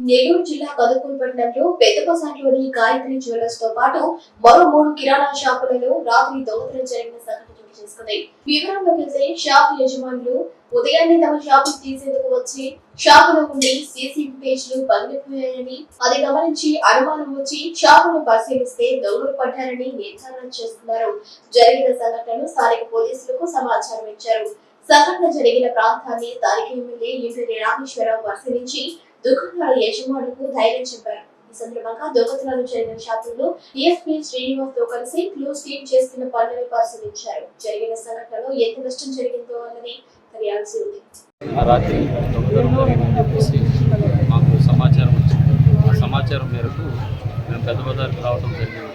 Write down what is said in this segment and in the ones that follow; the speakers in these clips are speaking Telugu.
నెల్లూరు జిల్లా కదుకూరు పట్టణంలో పెద్దపసాట్లోని గాయత్రి జ్యువెలర్స్తో పాటు మరో మూడు కిరాణా షాపులలో రాత్రి దొంగతనం జరిగిన సంఘటన చోటు చేసుకుంది. వివరంలోకి వెళ్తే షాప్ యజమానులు ఉదయాన్నే తమ షాపు తీసేందుకు వచ్చి షాపులో ఉండి సీసీ పేజ్లు పగిలిపోయాయని అది గమనించి అనుమానం వచ్చి షాపును పరిశీలిస్తే దొంగలు పడ్డారని నిర్ధారణ చేస్తున్నారు. జరిగిన సంఘటనను స్థానిక పోలీసులకు సమాచారం ఇచ్చారు. సంఘటన జరిగిన ప్రాంతాన్ని స్థానిక ఎమ్మెల్యే ఇంటి రామేశ్వరరావు పరిశీలించి దుకాణాల యజమానులకు ధైర్యం చెప్పారు. ఈ సందర్భంగా దొంగతనాలు జరిగిన షాపుల్లో డిఎస్పీ శ్రీనివాస్తో కలిసి క్లూ టీమ్ చేస్తున్న పనులను పరిశీలించారు. జరిగిన సంఘటనలో ఎంత నష్టం జరిగిందో అన్నది తెలియాల్సి ఉంది. ఆ రాత్రి చెప్పేసి మాకు సమాచారం వచ్చింది. ఆ సమాచారం మేరకు మేము పెద్ద బజార్కి రావడం జరిగింది.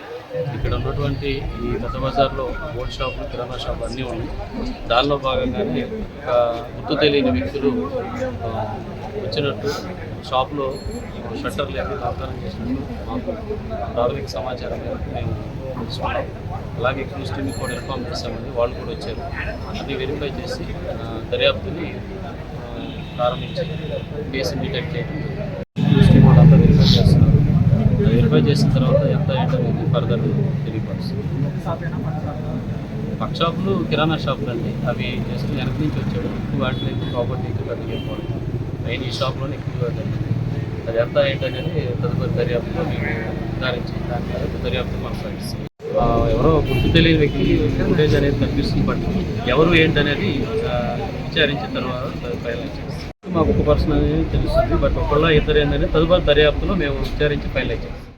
ఇక్కడ ఉన్నటువంటి ఈ పెద్ద బజార్లో గోల్డ్ షాపులు కిరాణా షాపులు అన్నీ ఉన్నాయి. దానిలో భాగంగానే ఒక గుర్తు తెలియని వ్యక్తులు వచ్చినట్టు షాప్లో షట్టర్ లేక ఆధారం చేసినట్టు మాకు ప్రాథమిక సమాచారం మేరకు మేము తెలుసుకున్నాం అలాగే క్రూస్ టీమ్ కూడా ఇన్ఫామ్ చేశామని వాళ్ళు కూడా వచ్చారు. అది వెరిఫై చేసి దర్యాప్తుని ప్రారంభించి కేసుని డిటెక్ట్ చేయడం క్రూస్ టీమ్ వాళ్ళంతా వెరిఫై చేస్తున్నారు. వెరిఫై చేసిన తర్వాత ఎంత ఏంటనేది ఫర్దర్ తెలియపరుస్తుంది. పక్ షాపులు కిరాణా షాపులు అండి. అవి జస్ట్ వెనక నుంచి వచ్చాడు వాటిని ప్రాపర్టీ మెయిన్ ఈ షాప్లోనే ఎక్కువగా జరిగింది అది ఎంత ఏంటనేది తదుపరి దర్యాప్తులో మేము నిర్ధారించి దాని తర్వాత దర్యాప్తు కొనసాగిస్తాం ఎవరో గుర్తు తెలియని వ్యక్తి ఫుటేజ్ అనేది కనిపిస్తుంది బట్ ఎవరు ఏంటనేది విచారించిన తర్వాత ఫైనల్ చేస్తాం. మాకు ఒక పర్సన్ అనేది తెలుస్తుంది బట్ ఒకళ్ళ ఇద్దరు ఏంటనేది తదుపరి దర్యాప్తులో మేము విచారించి ఫైనల్ చేస్తాం.